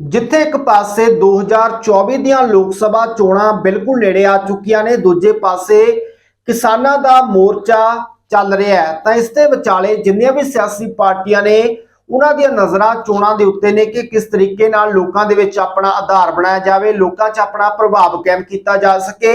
ਜਿੱਥੇ ਇੱਕ ਪਾਸੇ 2024 ਦੀਆਂ ਲੋਕ ਸਭਾ ਚੋਣਾਂ ਬਿਲਕੁਲ ਨੇੜੇ ਆ ਚੁੱਕੀਆਂ ਨੇ, ਦੂਜੇ ਪਾਸੇ ਕਿਸਾਨਾਂ ਦਾ ਮੋਰਚਾ ਚੱਲ ਰਿਹਾ ਹੈ। ਤਾਂ ਇਸ ਦੇ ਵਿਚਾਲੇ ਜਿੰਨੀਆਂ ਵੀ ਸਿਆਸੀ ਪਾਰਟੀਆਂ ਨੇ, ਉਹਨਾਂ ਦੀਆਂ ਨਜ਼ਰਾਂ ਚੋਣਾਂ ਦੇ ਉੱਤੇ ਨੇ ਕਿ ਕਿਸ ਤਰੀਕੇ ਨਾਲ ਲੋਕਾਂ ਦੇ ਵਿੱਚ ਆਪਣਾ ਆਧਾਰ ਬਣਾਇਆ ਜਾਵੇ, ਲੋਕਾਂ 'ਚ ਆਪਣਾ ਪ੍ਰਭਾਵ ਕਾਇਮ ਕੀਤਾ ਜਾ ਸਕੇ।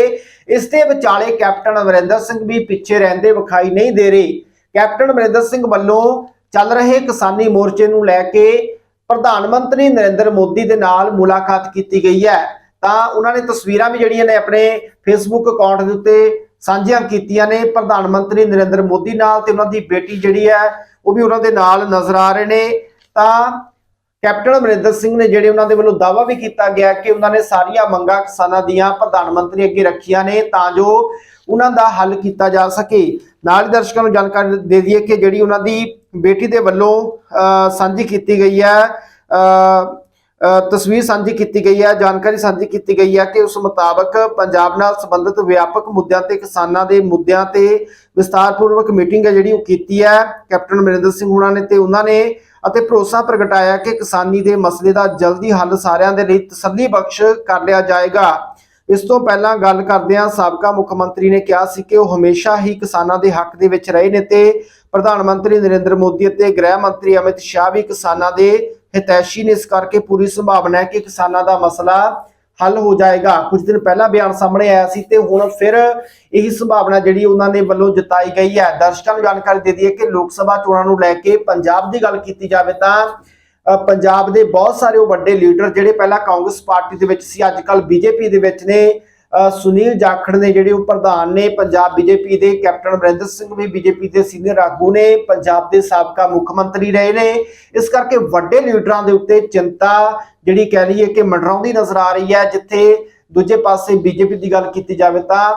ਇਸ ਦੇ ਵਿਚਾਲੇ ਕੈਪਟਨ ਅਮਰਿੰਦਰ ਸਿੰਘ ਵੀ ਪਿੱਛੇ ਰਹਿੰਦੇ ਵਿਖਾਈ ਨਹੀਂ ਦੇ ਰਹੇ। ਕੈਪਟਨ ਅਮਰਿੰਦਰ ਸਿੰਘ ਵੱਲੋਂ ਚੱਲ ਰਹੇ ਕਿਸਾਨੀ ਮੋਰਚੇ ਨੂੰ ਲੈ ਕੇ ਪ੍ਰਧਾਨ ਮੰਤਰੀ ਨਰਿੰਦਰ ਮੋਦੀ ਦੇ ਨਾਲ ਮੁਲਾਕਾਤ ਕੀਤੀ ਗਈ ਹੈ। ਤਾਂ ਉਹਨਾਂ ਨੇ ਤਸਵੀਰਾਂ ਵੀ ਜਿਹੜੀਆਂ ਨੇ ਆਪਣੇ ਫੇਸਬੁੱਕ ਅਕਾਊਂਟ ਦੇ ਉੱਤੇ ਸਾਂਝੀਆਂ ਕੀਤੀਆਂ ਨੇ। ਪ੍ਰਧਾਨ ਮੰਤਰੀ ਨਰਿੰਦਰ ਮੋਦੀ ਨਾਲ ਤੇ ਉਹਨਾਂ ਦੀ ਬੇਟੀ ਜਿਹੜੀ ਹੈ, ਉਹ ਵੀ ਉਹਨਾਂ ਦੇ ਨਾਲ ਨਜ਼ਰ ਆ ਰਹੇ ਨੇ। ਤਾਂ ਕੈਪਟਨ ਅਮਰਿੰਦਰ ਸਿੰਘ ਨੇ ਜਿਹੜੇ ਉਹਨਾਂ ਦੇ ਵੱਲੋਂ ਦਾਅਵਾ ਵੀ ਕੀਤਾ ਗਿਆ ਕਿ ਉਹਨਾਂ ਨੇ ਸਾਰੀਆਂ ਮੰਗਾਂ ਕਿਸਾਨਾਂ ਦੀਆਂ ਪ੍ਰਧਾਨ ਮੰਤਰੀ ਅੱਗੇ ਰੱਖੀਆਂ ਨੇ ਤਾਂ ਜੋ ਉਹਨਾਂ ਦਾ ਹੱਲ ਕੀਤਾ ਜਾ ਸਕੇ। ਨਾਲ ਹੀ ਦਰਸ਼ਕਾਂ ਨੂੰ ਜਾਣਕਾਰੀ ਦੇ ਦਈਏ ਕਿ ਜਿਹੜੀ ਉਹਨਾਂ ਦੀ ਬੇਟੀ ਦੇ ਵੱਲੋਂ ਸਾਂਝੀ ਕੀਤੀ ਗਈ ਹੈ। ਤਸਵੀਰ ਸਾਂਝੀ ਕੀਤੀ ਗਈ ਹੈ, ਜਾਣਕਾਰੀ ਸਾਂਝੀ ਕੀਤੀ ਗਈ ਹੈ ਕਿ ਉਸ ਮੁਤਾਬਕ ਪੰਜਾਬ ਨਾਲ ਸੰਬੰਧਿਤ ਵਿਆਪਕ ਮੁੱਦਿਆਂ ਤੇ, ਕਿਸਾਨਾਂ ਦੇ ਮੁੱਦਿਆਂ ਤੇ ਵਿਸਤਾਰਪੂਰਵਕ ਮੀਟਿੰਗ ਹੈ ਜਿਹੜੀ ਉਹ ਕੀਤੀ ਹੈ। ਕੈਪਟਨ ਅਮਰਿੰਦਰ ਸਿੰਘ ਹੁਣਾਂ ਨੇ ਤੇ ਉਹਨਾਂ ਨੇ ਅਤੇ ਭਰੋਸਾ ਪ੍ਰਗਟਾਇਆ ਕਿ ਕਿਸਾਨੀ ਦੇ ਮਸਲੇ ਦਾ ਜਲਦੀ ਹੱਲ ਸਾਰਿਆਂ ਦੇ ਲਈ ਤਸੱਲੀ ਬਖਸ਼ ਕਰ ਲਿਆ ਜਾਏਗਾ। ਇਸ ਤੋਂ ਪਹਿਲਾਂ ਗੱਲ ਕਰਦਿਆਂ ਸਾਬਕਾ ਮੁੱਖ ਮੰਤਰੀ ਨੇ ਕਿਹਾ ਸੀ ਕਿ ਉਹ ਹਮੇਸ਼ਾ ਹੀ ਕਿਸਾਨਾਂ ਦੇ ਹੱਕ ਦੇ ਵਿੱਚ ਰਹੇ ਨੇ ਤੇ ਪ੍ਰਧਾਨ ਮੰਤਰੀ ਨਰਿੰਦਰ ਮੋਦੀ ਅਤੇ ਗ੍ਰਹਿ ਮੰਤਰੀ ਅਮਿਤ ਸ਼ਾਹ ਵੀ ਕਿਸਾਨਾਂ ਦੇ ਹਿਤੈਸ਼ੀ ਨੇ ਇਸ ਕਰਕੇ ਪੂਰੀ ਸੰਭਾਵਨਾ ਹੈ ਕਿ ਕਿਸਾਨਾਂ ਦਾ ਮਸਲਾ ਹੱਲ ਹੋ ਜਾਏਗਾ। ਕੁਝ ਦਿਨ ਪਹਿਲਾਂ ਬਿਆਨ ਸਾਹਮਣੇ ਆਇਆ ਸੀ ਤੇ ਹੁਣ ਫਿਰ ਇਹੀ ਸੰਭਾਵਨਾ ਜਿਹੜੀ ਉਹਨਾਂ ਦੇ ਵੱਲੋਂ ਜਤਾਈ ਗਈ ਹੈ। ਦਰਸ਼ਕਾਂ ਨੂੰ ਜਾਣਕਾਰੀ ਦੇ ਦਈਏ ਕਿ ਲੋਕ ਸਭਾ ਚੋਣਾਂ ਨੂੰ ਲੈ ਕੇ ਪੰਜਾਬ ਦੀ ਗੱਲ ਕੀਤੀ ਜਾਵੇ ਤਾਂ ਪੰਜਾਬ ਦੇ ਬਹੁਤ ਸਾਰੇ ਉਹ ਵੱਡੇ ਲੀਡਰ ਜਿਹੜੇ ਪਹਿਲਾਂ ਕਾਂਗਰਸ ਪਾਰਟੀ ਦੇ ਵਿੱਚ ਸੀ ਅੱਜ ਕੱਲ ਬੀਜੇਪੀ ਦੇ ਵਿੱਚ ਨੇ। ਸੁਨੀਲ ਜਾਖੜ ਨੇ ਜਿਹੜੇ ਉਹ ਪ੍ਰਧਾਨ ਨੇ, ਪੰਜਾਬ ਬੀਜੇਪੀ ਦੇ ਕੈਪਟਨ ਅਮਰਿੰਦਰ ਸਿੰਘ ਵੀ ਬੀਜੇਪੀ ਦੇ ਸੀਨੀਅਰ ਆਗੂ ਨੇ, ਪੰਜਾਬ ਦੇ ਸਾਬਕਾ ਮੁੱਖ ਮੰਤਰੀ ਰਹੇ ਨੇ। ਇਸ ਕਰਕੇ ਵੱਡੇ ਲੀਡਰਾਂ ਦੇ ਉੱਤੇ ਚਿੰਤਾ ਜਿਹੜੀ ਕਹਿ ਲਈਏ ਕਿ ਮੰਡਰਾਉਂਦੀ ਨਜ਼ਰ ਆ ਰਹੀ ਹੈ। ਜਿੱਥੇ ਦੂਜੇ ਪਾਸੇ ਬੀਜੇਪੀ ਦੀ ਗੱਲ ਕੀਤੀ ਜਾਵੇ ਤਾਂ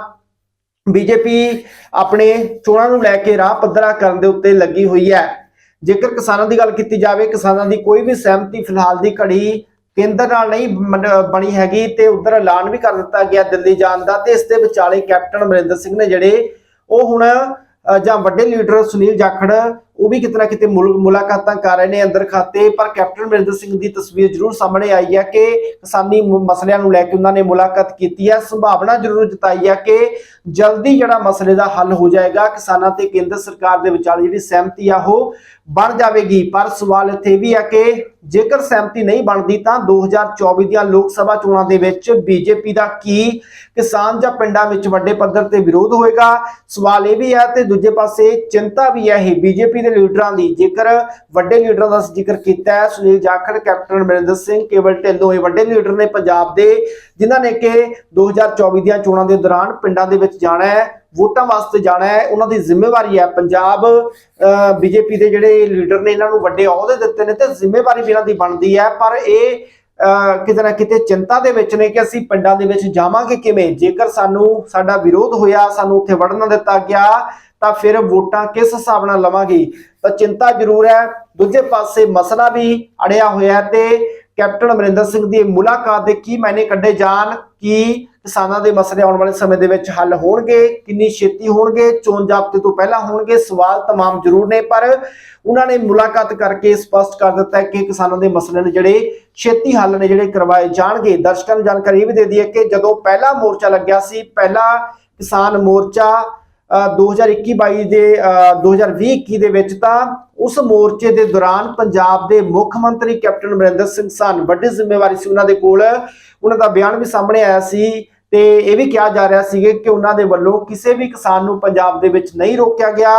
ਬੀਜੇਪੀ ਆਪਣੇ ਚੋਣਾਂ ਨੂੰ ਲੈ ਕੇ ਰਾਹ ਪੱਧਰਾ ਕਰਨ ਦੇ ਉੱਤੇ ਲੱਗੀ ਹੋਈ ਹੈ। ਜੇਕਰ ਕਿਸਾਨਾਂ ਦੀ ਗੱਲ ਕੀਤੀ ਜਾਵੇ, ਕਿਸਾਨਾਂ ਦੀ ਕੋਈ ਵੀ ਸਹਿਮਤੀ ਫਿਲਹਾਲ ਦੀ ਘੜੀ ਕੇਂਦਰ ਨਾਲ ਨਹੀਂ ਬਣੀ ਹੈਗੀ ਤੇ ਉਧਰ ਐਲਾਨ ਵੀ ਕਰ ਦਿੱਤਾ ਗਿਆ ਦਿੱਲੀ ਜਾਣ ਦਾ ਤੇ ਇਸ ਦੇ ਵਿਚਾਲੇ ਕੈਪਟਨ ਅਮਰਿੰਦਰ ਸਿੰਘ ਨੇ ਜਿਹੜੇ ਉਹ ਹੁਣ ਜਾਂ ਵੱਡੇ ਲੀਡਰ ਸੁਨੀਲ ਜਾਖੜ ਉਹ ਵੀ ਕਿਤੇ ਨਾ ਕਿਤੇ ਮੁਲ- ਮੁਲਾਕਾਤਾਂ ਕਰ ਰਹੇ ਨੇ ਅੰਦਰ ਖਾਤੇ, ਪਰ ਕੈਪਟਨ ਅਮਰਿੰਦਰ ਸਿੰਘ ਦੀ ਤਸਵੀਰ ਜ਼ਰੂਰ ਸਾਹਮਣੇ ਆਈ ਹੈ ਕਿ ਕਿਸਾਨੀ ਮਸਲਿਆਂ ਨੂੰ ਲੈ ਕੇ ਉਹਨਾਂ ਨੇ ਮੁਲਾਕਾਤ ਕੀਤੀ ਹੈ ਸੰਭਾਵਨਾ ਜ਼ਰੂਰ ਜਤਾਈ ਹੈ ਕਿ ਜਲਦੀ ਜਿਹੜਾ ਮਸਲੇ ਦਾ ਹੱਲ ਹੋ ਜਾਏਗਾ, ਕਿਸਾਨਾਂ ਤੇ ਕੇਂਦਰ ਸਰਕਾਰ ਦੇ ਵਿਚਾਲੇ ਜਿਹੜੀ ਸਹਿਮਤੀ ਆ ਉਹ ਬਣ ਜਾਵੇਗੀ। ਪਰ ਸਵਾਲ ਇੱਥੇ ਵੀ ਹੈ ਕਿ ਜੇਕਰ ਸਹਿਮਤੀ ਨਹੀਂ ਬਣਦੀ ਤਾਂ 2024 ਦੀਆਂ ਲੋਕ ਸਭਾ ਚੋਣਾਂ ਦੇ ਵਿੱਚ ਬੀਜੇਪੀ ਦਾ ਕੀ ਕਿਸਾਨ ਜਾਂ ਪਿੰਡਾਂ ਵਿੱਚ ਵੱਡੇ ਪੱਧਰ ਤੇ ਵਿਰੋਧ ਹੋਏਗਾ? ਸਵਾਲ ਇਹ ਵੀ ਹੈ ਤੇ ਦੂਜੇ ਪਾਸੇ ਚਿੰਤਾ ਵੀ ਹੈ। ਇਹ ਬੀਜੇਪੀ ਦੇ ਲੀਡਰਾਂ ਦੀ। ਜੇਕਰ ਵੱਡੇ ਲੀਡਰਾਂ ਦਾ ਜ਼ਿਕਰ ਕੀਤਾ ਹੈ, ਸੁਨੀਲ ਜਾਖੜ, ਕੈਪਟਨ ਅਮਰਿੰਦਰ ਸਿੰਘ, ਕੇਵਲ ਢਿੱਲੋਂ ਇਹ ਵੱਡੇ ਲੀਡਰ ਨੇ ਪੰਜਾਬ ਦੇ, ਜਿਨ੍ਹਾਂ ਨੇ ਕਿ 2024 ਦੀਆਂ ਚੋਣਾਂ ਦੇ ਦੌਰਾਨ ਪਿੰਡਾਂ ਦੇ ਵਿੱਚ ਜਾਣਾ ਹੈ, ਵੋਟਾਂ ਵਾਸਤੇ ਜਾਣਾ ਹੈ। ਉਹਨਾਂ ਦੀ ਜ਼ਿੰਮੇਵਾਰੀ ਹੈ ਪੰਜਾਬ ਬੀਜੇਪੀ ਦੇ ਜਿਹੜੇ ਲੀਡਰ ਨੇ, ਇਹਨਾਂ ਨੂੰ ਵੱਡੇ ਅਹੁਦੇ ਦਿੱਤੇ ਨੇ ਤੇ ਜ਼ਿੰਮੇਵਾਰੀ ਵੀ ਇਹਨਾਂ ਦੀ ਬਣਦੀ ਹੈ। ਪਰ ਇਹ ਕਿਤੇ ਨਾ ਕਿਤੇ ਚਿੰਤਾ ਦੇ ਵਿੱਚ ਨੇ ਕਿ ਅਸੀਂ ਪਿੰਡਾਂ ਦੇ ਵਿੱਚ ਜਾਵਾਂਗੇ ਕਿਵੇਂ? ਜੇਕਰ ਸਾਨੂੰ ਸਾਡਾ ਵਿਰੋਧ ਹੋਇਆ, ਸਾਨੂੰ ਉੱਥੇ ਵੜਨ ਨਾ ਦਿੱਤਾ ਗਿਆ, ਤਾਂ ਫਿਰ ਵੋਟਾਂ ਕਿਸ ਹਿਸਾਬ ਨਾਲ ਲਵਾਂਗੇ? ਤਾਂ ਚਿੰਤਾ ਜ਼ਰੂਰ ਹੈ। ਦੂਜੇ ਪਾਸੇ ਮਸਲਾ ਵੀ ਅੜਿਆ ਹੋਇਆ ਤੇ ਕੈਪਟਨ ਅਮਰਿੰਦਰ ਸਿੰਘ ਦੀ ਇਹ ਮੁਲਾਕਾਤ ਦੇ ਕੀ ਮਾਇਨੇ ਕੱਢੇ ਜਾਣ ਕੀ ਕਿਸਾਨਾਂ ਦੇ ਮਸਲੇ ਆਉਣ ਵਾਲੇ ਸਮੇਂ ਦੇ ਵਿੱਚ ਹੱਲ ਹੋਣਗੇ ਕਿੰਨੀ ਛੇਤੀ ਹੋਣਗੇ ਚੋਣ ਜਾਬਤੇ ਤੋਂ ਪਹਿਲਾਂ ਹੋਣਗੇ ਸਵਾਲ तमाम ਜ਼ਰੂਰ ਨੇ ਪਰ ਉਹਨਾਂ ਨੇ ਮੁਲਾਕਾਤ ਕਰਕੇ ਸਪਸ਼ਟ ਕਰ ਦਿੱਤਾ ਹੈ ਕਿ ਕਿਸਾਨਾਂ ਦੇ ਮਸਲੇ ਨੇ ਜਿਹੜੇ ਛੇਤੀ ਹੱਲ ਨੇ ਜਿਹੜੇ ਕਰਵਾਏ ਜਾਣਗੇ ਦਰਸ਼ਕਾਂ ਨੂੰ ਜਾਣਕਾਰੀ ਇਹ ਵੀ ਦੇ ਦਈਏ ਕਿ ਜਦੋਂ ਪਹਿਲਾ ਮੋਰਚਾ ਲੱਗਿਆ ਸੀ ਪਹਿਲਾ ਕਿਸਾਨ ਮੋਰਚਾ ਅ, 2021-22 ਦੇ 2020-21 ਦੇ ਵਿੱਚ ਤਾਂ ਉਸ ਮੋਰਚੇ ਦੇ ਦੌਰਾਨ ਪੰਜਾਬ ਦੇ ਮੁੱਖ ਮੰਤਰੀ ਕੈਪਟਨ ਅਮਰਿੰਦਰ ਸਿੰਘ ਸਨ। ਵੱਡੀ ਜ਼ਿੰਮੇਵਾਰੀ ਸੀ ਉਹਨਾਂ ਦੇ ਕੋਲ। ਉਹਨਾਂ ਦਾ ਬਿਆਨ ਵੀ ਸਾਹਮਣੇ ਆਇਆ ਸੀ ਤੇ ਇਹ ਵੀ ਕਿਹਾ ਜਾ ਰਿਹਾ ਸੀ ਕਿ ਉਹਨਾਂ ਦੇ ਵੱਲੋਂ ਕਿਸੇ ਵੀ ਕਿਸਾਨ ਨੂੰ ਪੰਜਾਬ ਦੇ ਵਿੱਚ ਨਹੀਂ ਰੋਕਿਆ ਗਿਆ।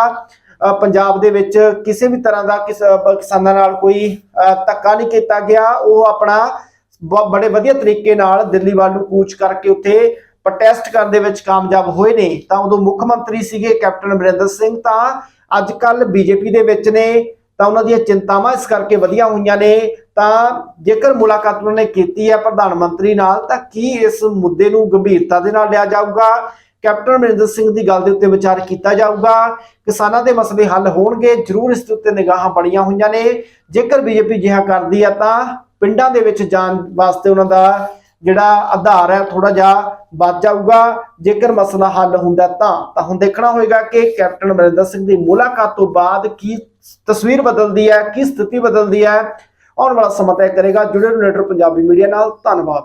ਪੰਜਾਬ ਦੇ ਵਿੱਚ ਕਿਸੇ ਵੀ ਤਰ੍ਹਾਂ ਦਾ ਕਿਸਾਨਾਂ ਨਾਲ ਕੋਈ ਅ, ਧੱਕਾ ਨਹੀਂ ਕੀਤਾ ਗਿਆ। ਉਹ ਆਪਣਾ ਬ- ਬੜੇ ਵਧੀਆ ਤਰੀਕੇ ਨਾਲ ਦਿੱਲੀ ਵੱਲ ਨੂੰ ਕੂਚ ਕਰਕੇ ਉੱਥੇ ਪ੍ਰੋਟੈਸਟ ਕਰਨ ਦੇ ਵਿੱਚ ਕਾਮਯਾਬ ਹੋਏ ਨੇ। ਤਾਂ ਉਦੋਂ ਮੁੱਖ ਮੰਤਰੀ ਸੀਗੇ ਕੈਪਟਨ ਅਮਰਿੰਦਰ ਸਿੰਘ। ਤਾਂ ਅੱਜ ਕੱਲ ਬੀਜੇਪੀ ਦੇ ਵਿੱਚ ਨੇ, ਤਾਂ ਉਹਨਾਂ ਦੀਆਂ ਚਿੰਤਾਵਾਂ ਇਸ ਕਰਕੇ ਵਧੀਆਂ ਹੋਈਆਂ ਨੇ, ਤਾਂ ਜੇਕਰ ਮੁਲਾਕਾਤ ਉਹਨਾਂ ਨੇ ਕੀਤੀ ਹੈ ਪ੍ਰਧਾਨ ਮੰਤਰੀ ਨਾਲ, ਤਾਂ ਕੀ ਇਸ ਮੁੱਦੇ ਨੂੰ ਗੰਭੀਰਤਾ ਦੇ ਨਾਲ ਲਿਆ ਜਾਊਗਾ? ਕੈਪਟਨ ਅਮਰਿੰਦਰ ਸਿੰਘ ਦੀ ਗੱਲ ਦੇ ਉੱਤੇ ਵਿਚਾਰ ਕੀਤਾ ਜਾਊਗਾ। ਕਿਸਾਨਾਂ ਦੇ ਮਸਲੇ ਹੱਲ ਹੋਣਗੇ, ਜ਼ਰੂਰ ਇਸ ਦੇ ਉੱਤੇ ਨਿਗਾਹਾਂ ਬਣੀਆਂ ਹੋਈਆਂ ਨੇ। ਜੇਕਰ ਬੀਜੇਪੀ ਜਿਹਾ ਕਰਦੀ ਆ ਤਾਂ ਪਿੰਡਾਂ ਦੇ ਵਿੱਚ ਜਾਣ ਵਾਸਤੇ ਉਹਨਾਂ ਦਾ ਜਿਹੜਾ ਆਧਾਰ ਹੈ ਥੋੜਾ ਜਿਹਾ ਵੱਧ ਜਾਊਗਾ। ਜੇਕਰ ਮਸਲਾ ਹੱਲ ਹੁੰਦਾ ਤਾਂ ਤਾਂ ਹੁਣ ਦੇਖਣਾ ਹੋਏਗਾ ਕਿ ਕੈਪਟਨ ਅਮਰਿੰਦਰ ਸਿੰਘ ਦੀ ਮੁਲਾਕਾਤ ਤੋਂ ਬਾਅਦ ਕੀ ਤਸਵੀਰ ਬਦਲਦੀ ਹੈ, ਕੀ ਸਥਿਤੀ ਬਦਲਦੀ ਹੈ। ਆਉਣ ਵਾਲਾ ਸਮਾਂ ਤੈਅ ਕਰੇਗਾ ਜੁੜੇ ਰਹੋ ਲੀਡਰ ਪੰਜਾਬੀ ਮੀਡੀਆ ਨਾਲ। ਧੰਨਵਾਦ।